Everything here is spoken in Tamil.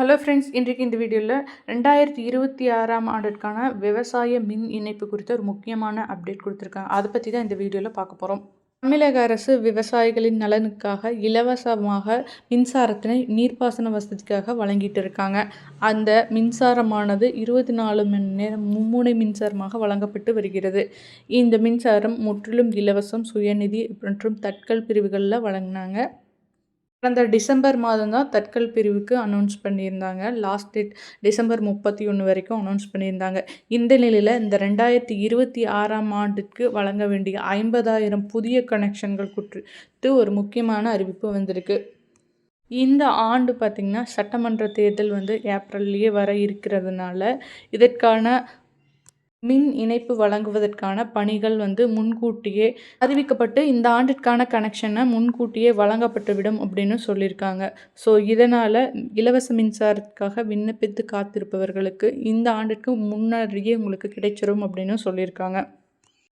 ஹலோ ஃப்ரெண்ட்ஸ் இன்றைக்கு இந்த வீடியோவில் ரெண்டாயிரத்தி இருபத்தி ஆறாம் ஆண்டிற்கான விவசாய மின் இணைப்பு குறித்த ஒரு முக்கியமான அப்டேட் கொடுத்துருக்காங்க அதை பற்றி தான் இந்த வீடியோவில் பார்க்க போகிறோம் தமிழக அரசு விவசாயிகளின் நலனுக்காக இலவசமாக மின்சாரத்தினை நீர்ப்பாசன வசதிக்காக வழங்கிட்டு இருக்காங்க. அந்த மின்சாரமானது இருபத்தி நாலு மணி நேரம் மும்முனை மின்சாரமாக வழங்கப்பட்டு வருகிறது. இந்த மின்சாரம் முற்றிலும் இலவசம் சுயநிதி மற்றும் தட்கல் பிரிவுகளில் வழங்கினாங்க. கடந்த டிசம்பர் மாதம் தான் தட்கல் பிரிவுக்கு அனௌன்ஸ் பண்ணியிருந்தாங்க. லாஸ்ட் டேட் டிசம்பர் முப்பத்தி ஒன்று வரைக்கும் அனௌன்ஸ் பண்ணியிருந்தாங்க. இந்த நிலையில் இந்த ரெண்டாயிரத்தி இருபத்தி ஆறாம் ஆண்டுக்கு வழங்க வேண்டிய ஐம்பதாயிரம் புதிய கனெக்ஷன்கள் குறித்து ஒரு முக்கியமான அறிவிப்பு வந்திருக்கு. இந்த ஆண்டு பார்த்திங்கன்னா சட்டமன்ற தேர்தல் வந்து ஏப்ரல்லையே வர இருக்கிறதுனால இதற்கான மின் இணைப்பு வழங்குவதற்கான பணிகள் வந்து முன்கூட்டியே அறிவிக்கப்பட்டு இந்த ஆண்டிற்கான கனெக்ஷனை முன்கூட்டியே வழங்கப்பட்டுவிடும் அப்படின்னு சொல்லியிருக்காங்க. ஸோ இதனால் இலவச மின்சாரத்துக்காக விண்ணப்பித்து காத்திருப்பவர்களுக்கு இந்த ஆண்டிற்கு முன்னறியே உங்களுக்கு கிடைச்சிரும் அப்படின்னு சொல்லியிருக்காங்க.